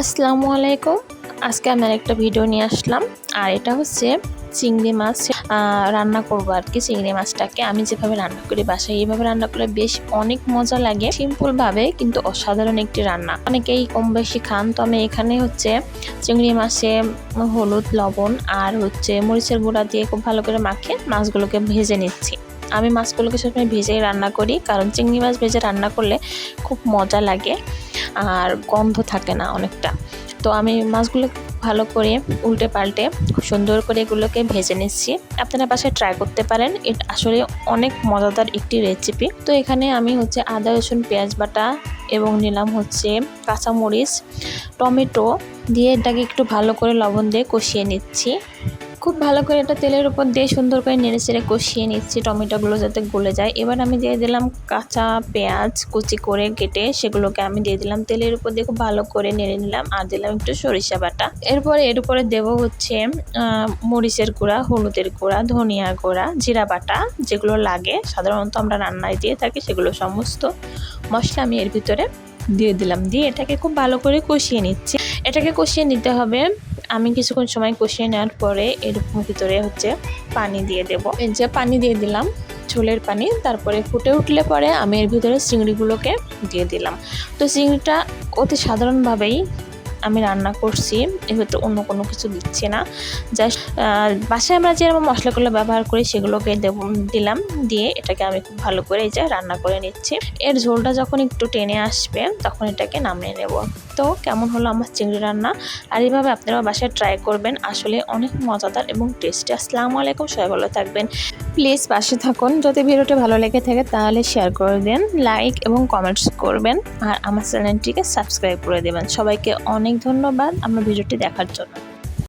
আসসালামু আলাইকুম। আজকে আমি একটা ভিডিও নিয়ে আসলাম, আর এটা হচ্ছে চিংড়ি মাছ। রান্না করব আর কি চিংড়ি মাছটাকে। আমি যেভাবে রান্না করি বাসায় এইভাবে রান্না করলে বেশ অনেক মজা লাগে। সিম্পল ভাবে কিন্তু অসাধারণ একটি রান্না। অনেকেই কম বেশি খান, তো আমি এখানে হচ্ছে চিংড়ি মাছে হলুদ, লবণ আর হচ্ছে মরিচের গুঁড়া দিয়ে খুব ভালো করে মাখিয়ে মাছগুলোকে ভেজে নিচ্ছি। আমি মাছগুলোকে সবসময় ভেজেই রান্না করি, কারণ চিংড়ি মাছ ভেজে রান্না করলে খুব মজা লাগে। আর গন্ধ থাকে না অনেকটা। তো আমি মাছগুলো ভালো করে উল্টে পাল্টে খুব সুন্দর করে এগুলোকে ভেজে নিচ্ছি। আপনারা বাসায় ট্রাই করতে পারেন। এটা আসলে অনেক মজাদার একটি রেসিপি তো এখানে আমি হচ্ছে আদা, রসুন, পেঁয়াজ বাটা এবং নিলাম হচ্ছে কাঁচামরিচ, টমেটো দিয়ে এটাকে একটু ভালো করে লবণ দিয়ে কষিয়ে নিচ্ছি। খুব ভালো করে এটা তেলের উপর দিয়ে সুন্দর করে নেড়ে চেড়ে কষিয়ে নিচ্ছি। টমেটোগুলো যাতে গলে যায়। এবার আমি দিয়ে দিলাম কাঁচা পেঁয়াজ কুচি করে কেটে সেগুলোকে আমি দিয়ে দিলাম। তেলের উপর দিয়ে খুব ভালো করে নেড়ে নিলাম আর দিলাম একটু সরিষা বাটা। এরপরে এর উপরে দেব হচ্ছে মরিচের গুঁড়া, হলুদের গুঁড়া ধনিয়া গুঁড়া, জিরা বাটা যেগুলো লাগে। সাধারণত আমরা রান্নায় দিয়ে থাকি সেগুলো সমস্ত মশলা আমি এর ভিতরে দিয়ে দিলাম। দিয়ে এটাকে খুব ভালো করে কষিয়ে নিচ্ছি। এটাকে কষিয়ে নিতে হবে আমি কিছুক্ষণ সময় কষিয়ে নেওয়ার পরে এরকম ভিতরে হচ্ছে পানি দিয়ে দেব। এই যে পানি দিয়ে দিলাম, ঝোলের পানি। তারপরে ফুটে উঠলে পরে আমি এর ভিতরে চিংড়িগুলোকে দিয়ে দিলাম। তো চিংড়িটা অতি সাধারণভাবেই আমি রান্না করছি, এর ভিতরে অন্য কোনো কিছু দিচ্ছি না। জাস্ট বাসায় আমরা যেরকম মশলাগুলো ব্যবহার করি, সেগুলোকে দিলাম, দিয়ে এটাকে আমি খুব ভালো করে এই যে রান্না করে নিচ্ছি। এর ঝোলটা যখন একটু টেনে আসবে, তখন এটাকে নামিয়ে নেব। তো কেমন হলো আমার চিংড়ি রান্না? আর এইভাবে আপনারা বাসায় ট্রাই করবেন, আসলে অনেক মজাদার এবং টেস্টি আসসালামু আলাইকুম, সবাই ভালো থাকবেন। প্লিজ পাশে থাকুন। যদি ভিডিওটি ভালো লেগে থাকে, তাহলে শেয়ার করে দেন লাইক এবং কমেন্টস করবেন। আর আমার চ্যানেলটিকে সাবস্ক্রাইব করে দেবেন। সবাইকে অনেক ধন্যবাদ। আমার ভিডিওটি দেখার জন্য।